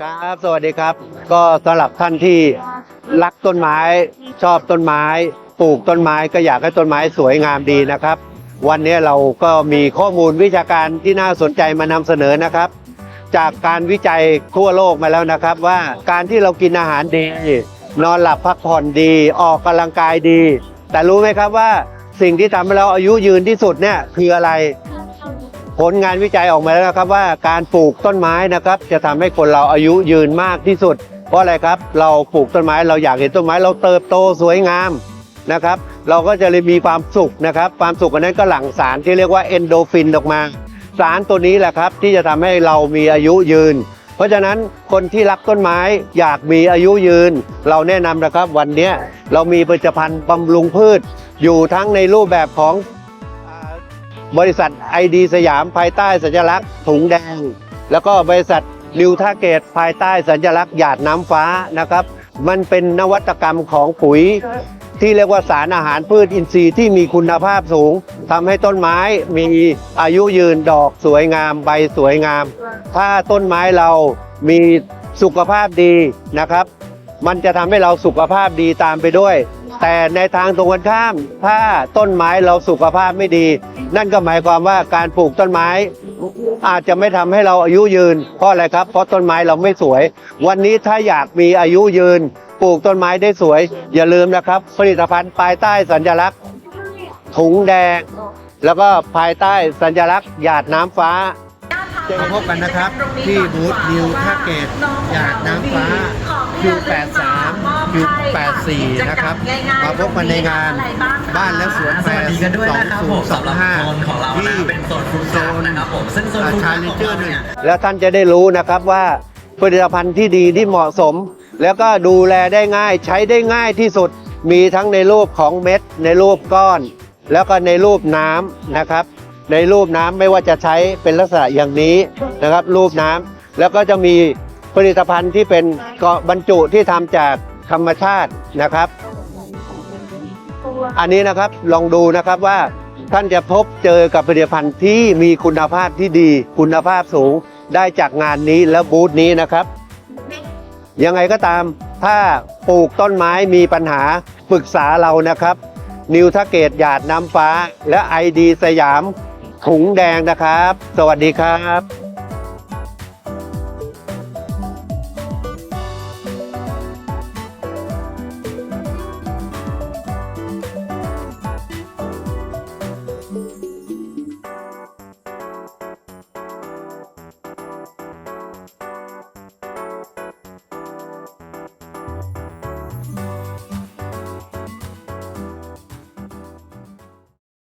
ครับสวัสดีครับ ก็สำหรับท่านที่รักต้นไม้ชอบต้นไม้ ปลูกต้นไม้ก็อยากให้ต้นไม้สวยงามดีนะครับ วันนี้เราก็มีข้อมูลวิชาการที่น่าสนใจมานำเสนอนะครับ จากการวิจัยทั่วโลกมาแล้วนะครับ ว่าการที่เรากินอาหารดี นอนหลับพักผ่อนดีออกกำลังกายดี แต่รู้ไหมครับว่าสิ่งที่ทำให้เราอายุยืนที่สุดเนี่ยคืออะไร ผลงานวิจัยออกมาแล้วนะครับว่าการปลูกต้นไม้นะครับ จะทำให้คนเราอายุยืนมากที่สุด เพราะอะไรครับ เราปลูกต้นไม้เราอยากเห็นต้นไม้เราเติบโตสวยงามนะครับ เราก็จะเลยมีความสุขนะครับ ความสุขอันนั้นก็หลั่งสารที่เรียกว่าเอนโดฟินออกมา สารตัวนี้แหละครับ ที่จะทำให้เรามีอายุยืน เพราะฉะนั้นคนที่รักต้นไม้อยากมีอายุยืน เราแนะนำนะครับวันนี้เรามีผลิตภัณฑ์บำรุงพืช อยู่ทั้งในรูปแบบของ บริษัทไอดีสยามภายใต้สัญลักษณ์ถุงแดง แล้วก็บริษัทนิวทาเกตภายใต้สัญลักษณ์หยาดน้ำฟ้านะครับ มันเป็นนวัตกรรมของปุ๋ย ที่เรียกว่าสารอาหารพืชอินทรีย์ที่มีคุณภาพสูงทำให้ต้นไม้มีอายุยืนดอกสวยงาม ใบสวยงาม ถ้าต้นไม้เรามีสุขภาพดีนะครับ มันจะทำให้เราสุขภาพดีตามไปด้วย แต่ในทางตรงกันข้าม ถ้าต้นไม้เราสุขภาพไม่ดี นั่นก็หมายความว่าการปลูกต้นไม้ อาจจะไม่ทำให้เราอายุยืน เพราะอะไรครับ เพราะต้นไม้เราไม่สวย วันนี้ถ้าอยากมีอายุยืน ปลูกต้นไม้ได้สวย อย่าลืมนะครับ ผลิตภัณฑ์ภายใต้สัญลักษณ์ ถุงแดง แล้วก็ภายใต้สัญลักษณ์หยาดน้ำฟ้าจะพบกันนะครับ ที่บูธนิวทาเกตหยาดน้ำฟ้า Q83 Q84 นะครับ มาพบกันในงานบ้านและสวนแฟสวัสร์ดีกันด้วยนะครับผมสำหรับโซนของเราที่นะเป็นโซนฟู้ดทรัคนะครับผมซึ่งโซนฟู้ดทชารัคเลขนองเจอเราร์หนึ่งเนี่ยแล้วท่านจะได้รู้นะครับว่าผลิตภัณฑ์ที่ดีที่เหมาะสม แล้วก็ดูแลได้ง่ายใช้ได้ง่ายที่สุดมีทั้งในรูปของเม็ด ในรูปก้อน แล้วก็ในรูปน้ำนะครับ ในรูปน้ำไม่ว่าจะใช้เป็นลักษณะอย่างนี้นะครับ รูปน้ำแล้วก็จะมีผลิตภัณฑ์ที่เป็นเกาะบรรจุที่ทำจาก ธรรมชาตินะครับ อันนี้นะครับลองดูนะครับว่าท่านจะพบเจอกับผลิตภัณฑ์ที่มีคุณภาพที่ดี คุณภาพสูงได้จากงานนี้และบูธนี้นะครับ ยังไงก็ตามถ้าปลูกต้นไม้มีปัญหาปรึกษาเรานะครับ นิวทาเกตหยาดน้ำฟ้า และไอดีสยามถุงแดงนะครับ สวัสดีครับ